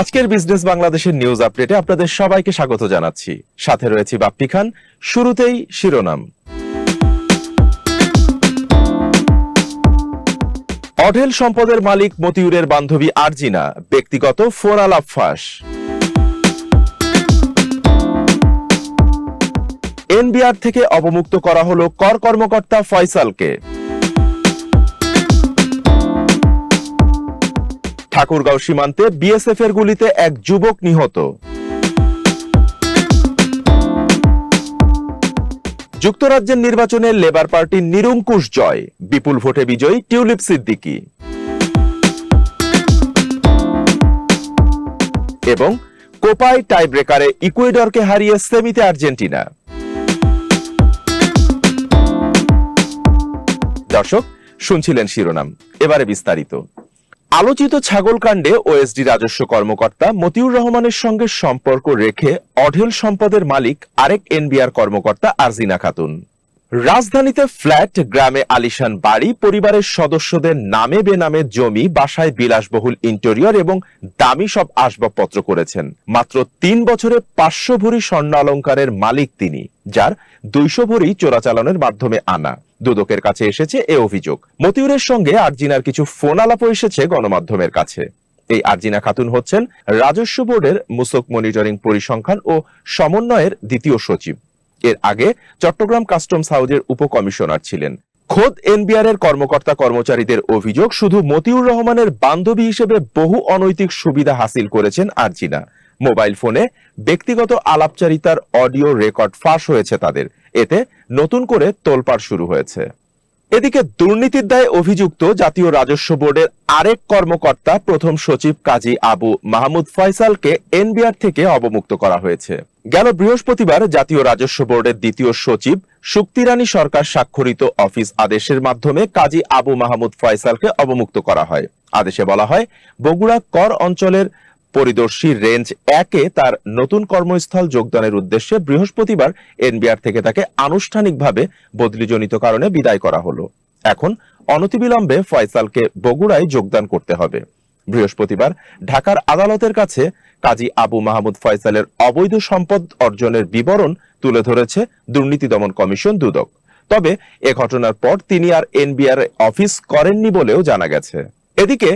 আজকের বিজনেস বাংলাদেশের নিউজ আপডেটে আপনাদের সবাইকে স্বাগত জানাচ্ছি। সাথে রয়েছে বাপ্পি খান, শুরুতেই শিরোনাম। অঢেল সম্পদের মালিক মতিউরের বান্ধবী আরজিনা, ব্যক্তিগত ফোন আলাপ ফাঁস এনবিআর থেকে অবমুক্ত করা হলো কর কর্মকর্তা ফয়সালকে। ঠাকুরগাঁও সীমান্তে বিএসএফ এর গুলিতে এক যুবক নিহত। যুক্তরাজ্যের নির্বাচনে লেবার পার্টির নিরঙ্কুশ জয়। বিপুল ভোটে বিজয়ী টিউলিপ সিদ্দিকি। এবং কোপায় টাই ব্রেকারে ইকুয়েডরকে হারিয়ে সেমিতে আর্জেন্টিনা। দর্শক, শুনছিলেন শিরোনাম। এবারে বিস্তারিত। আলোচিত ছাগল কাণ্ডে ওএসডি রাজস্ব কর্মকর্তা মতিউর রহমানের সঙ্গে সম্পর্ক রেখে অঢেল সম্পদের মালিক আরেক এনবিআর কর্মকর্তা আরজিনা খাতুন। রাজধানীতে ফ্ল্যাট, গ্রামে আলিশান বাড়ি, পরিবারের সদস্যদের নামে বেনামে জমি, বাসায় বিলাসবহুল ইন্টেরিয়র এবং দামি সব আসবাবপত্র করেছেন। মাত্র তিন বছরে পাঁচশো ভরি স্বর্ণ অলঙ্কারের মালিক তিনি, যার দুইশো ভরি চোরাচালানের মাধ্যমে আনা। দুদকের কাছে এসেছে এ অভিযোগ। মতিউরের সঙ্গে আরজিনার কিছু ফোন আলাপও এসেছে গণমাধ্যমের কাছে। এই আরজিনা খাতুন হচ্ছেন রাজস্ব বোর্ডের মুসক মনিটরিং পরিসংখ্যান ও সমন্বয়ের দ্বিতীয় সচিব। এর আগে চট্টগ্রাম কাস্টমস হাউজের উপকমিশনার ছিলেন। খোদ এনবিআর এর কর্মকর্তা কর্মচারীদের অভিযোগ, শুধু মতিউর রহমানের বান্ধবী হিসেবে বহু অনৈতিক সুবিধা হাসিল করেছেন আরজিনা। মোবাইল ফোনে ব্যক্তিগত আলাপচারিতার অডিও রেকর্ড ফাঁস হয়েছে তাদের। এতে নতুন করে তোলপাড় শুরু হয়েছে। এদিকে দুর্নীতির দায়ে অভিযুক্ত জাতীয় রাজস্ব বোর্ডের আরেক কর্মকর্তা প্রথম সচিব কাজী আবু মাহমুদ ফয়সালকে এনবিআর থেকে অবমুক্ত করা হয়েছে। গেল বৃহস্পতিবার জাতীয় রাজস্ব বোর্ডের দ্বিতীয় সচিব শুক্তিরানী সরকার স্বাক্ষরিত অফিস আদেশের মাধ্যমে কাজী আবু মাহমুদ ফয়সালকে অবমুক্ত করা হয়। আদেশে বলা হয়, বগুড়া কর অঞ্চলের পরিদর্শী রেঞ্জ একে তার নতুন কর্মস্থল যোগদানের উদ্দেশ্যে বৃহস্পতিবার এনবিআর থেকে তাকে আনুষ্ঠানিকভাবে বদলিজনিত কারণে বিদায় করা হলো। এখন অনতিবিলম্বে ফয়সালকে বগুড়ায় যোগদান করতে হবে। বৃহস্পতিবার ঢাকার আদালতের কাছে কাজী আবু মাহমুদ ফয়সালের অবৈধ সম্পদ অর্জনের বিবরণ তুলে ধরেছে দুর্নীতি দমন কমিশন দুদক। তবে এ ঘটনার পর তিনি আর এনবিআর অফিস করেননি বলেও জানা গেছে। এদিকে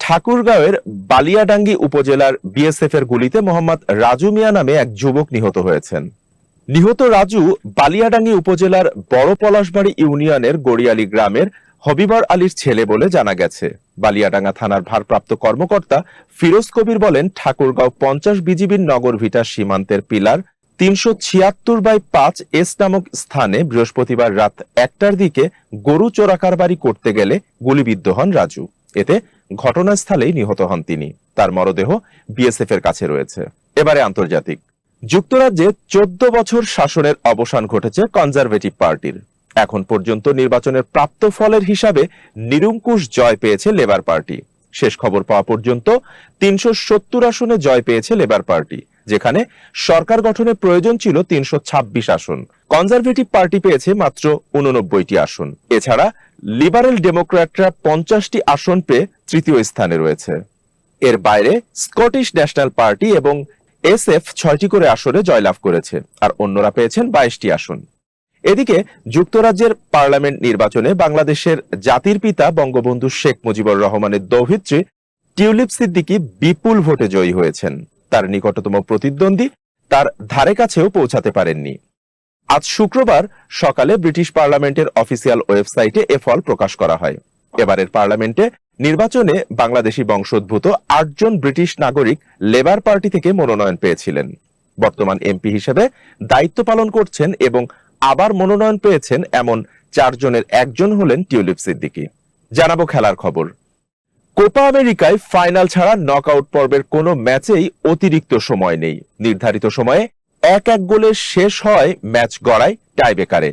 ঠাকুরগাঁওয়ের বালিয়াডাঙ্গি উপজেলার বিএসএফ এর গুলিতে মোহাম্মদ রাজু মিয়া নামে এক যুবক নিহত হয়েছেন। নিহত রাজু বালিয়াডাঙ্গি উপজেলার বড় পলাশবাড়ি ইউনিয়নের গড়িয়ালি গ্রামের হবিবর আলীর ছেলে বলে জানা গেছে। বালিয়াডাঙ্গা থানার ভারপ্রাপ্ত কর্মকর্তা ফিরোজ কবির বলেন, ঠাকুরগাঁও পঞ্চাশ বিজিবির নগর ভিটার সীমান্তের পিলার তিনশো ছিয়াত্তর বাই পাঁচ এস নামক স্থানে বৃহস্পতিবার রাত একটার দিকে গরু চোরাকারবারি করতে গেলে গুলিবিদ্ধ হন রাজু। এতে ঘটনাস্থলেই নিহত হন তিনি। তার মরদেহ বিএসএফ এর কাছে রয়েছে। এবারে আন্তর্জাতিক। যুক্তরাজ্যে চোদ্দ বছর শাসনের অবসান ঘটেছে কনজারভেটিভ পার্টির। এখন পর্যন্ত নির্বাচনের প্রাপ্ত ফলের হিসাবে নিরঙ্কুশ জয় পেয়েছে লেবার পার্টি। শেষ খবর পাওয়া পর্যন্ত তিনশো সত্তর আসনে জয় পেয়েছে লেবার পার্টি। যেখানে সরকার গঠনের প্রয়োজন ছিল তিনশো ছাব্বিশ আসন। কনজারভেটিভ পার্টি পেয়েছে মাত্র উননব্বইটি আসন। এছাড়া লিবারেল ডেমোক্র্যাটরা পঞ্চাশটি আসন পেয়ে তৃতীয় স্থানে রয়েছে। এর বাইরে স্কটিশ ন্যাশনাল পার্টি এবং এস এফ ছয়টি করে আসনে জয়লাভ করেছে আর অন্যরা পেয়েছেন বাইশটি আসন। এদিকে যুক্তরাজ্যের পার্লামেন্ট নির্বাচনে বাংলাদেশের জাতির পিতা বঙ্গবন্ধু শেখ মুজিবুর রহমানের দৌহিত্রী টিউলিপ সিদ্দিকী বিপুল ভোটে জয়ী হয়েছেন। তার নিকটতম প্রতিদ্বন্দ্বী তার ধারে কাছেও পৌঁছাতে পারেননি। আজ শুক্রবার সকালে ব্রিটিশ পার্লামেন্টের অফিসিয়াল ওয়েবসাইটে এ ফল প্রকাশ করা হয়। এবারের পার্লামেন্টে নির্বাচনে বাংলাদেশি বংশোদ্ভূত আটজন ব্রিটিশ নাগরিক লেবার পার্টি থেকে মনোনয়ন পেয়েছিলেন। বর্তমান এমপি হিসেবে দায়িত্ব পালন করছেন এবং আবার মনোনয়ন পেয়েছেন এমন চারজনের একজন হলেন টিউলিপ সিদ্দিকী। জানাব খেলার খবর। কোপা আমেরিকায় ফাইনাল ছাড়া নকআউট পর্বের কোনো ম্যাচেই অতিরিক্ত সময় নেই। নির্ধারিত সময়ে এক এক গোলে শেষ হয় ম্যাচ গড়ায় টাইবেকারে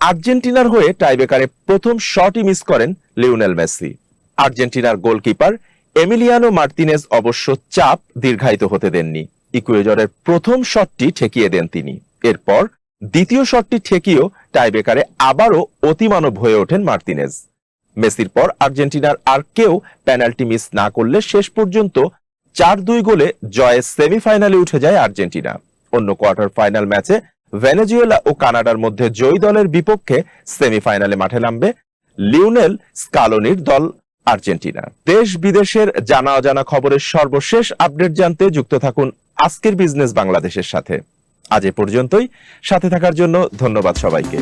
আর্জেন্টিনার হয়ে টাইবেকারে প্রথম শটই মিস করেন লিওনেল মেসি। আর্জেন্টিনার গোলকিপার এমিলিয়ানো মার্তিনেজ অবশ্য চাপ দীর্ঘায়িত হতে দেননি। ইকুয়েজরের প্রথম শটটি ঠেকিয়ে দেন তিনি। এরপর দ্বিতীয় শটটি ঠেকিয়েও টাইবেকারে আবারও অতিমানব হয়ে ওঠেন মার্তিনেজ। মেসির পর আর্জেন্টিনার আর কেউ পেনাল্টি মিস না করলে শেষ পর্যন্ত চার দুই গোলে জয়ে সেমিফাইনালে উঠে যায় আর্জেন্টিনা। অন্য কোয়ার্টার ফাইনাল ম্যাচে ভেনেজুয়েলা ও কানাডার মধ্যে জয়ী দলের বিপক্ষে সেমিফাইনালে মাঠে নামবে লিওনেল স্কালোনির দল আর্জেন্টিনা। দেশ বিদেশের জানা অজানা খবরের সর্বশেষ আপডেট জানতে যুক্ত থাকুন আজকের বিজনেস বাংলাদেশের সাথে। আজ এ পর্যন্তই। সাথে থাকার জন্য ধন্যবাদ সবাইকে।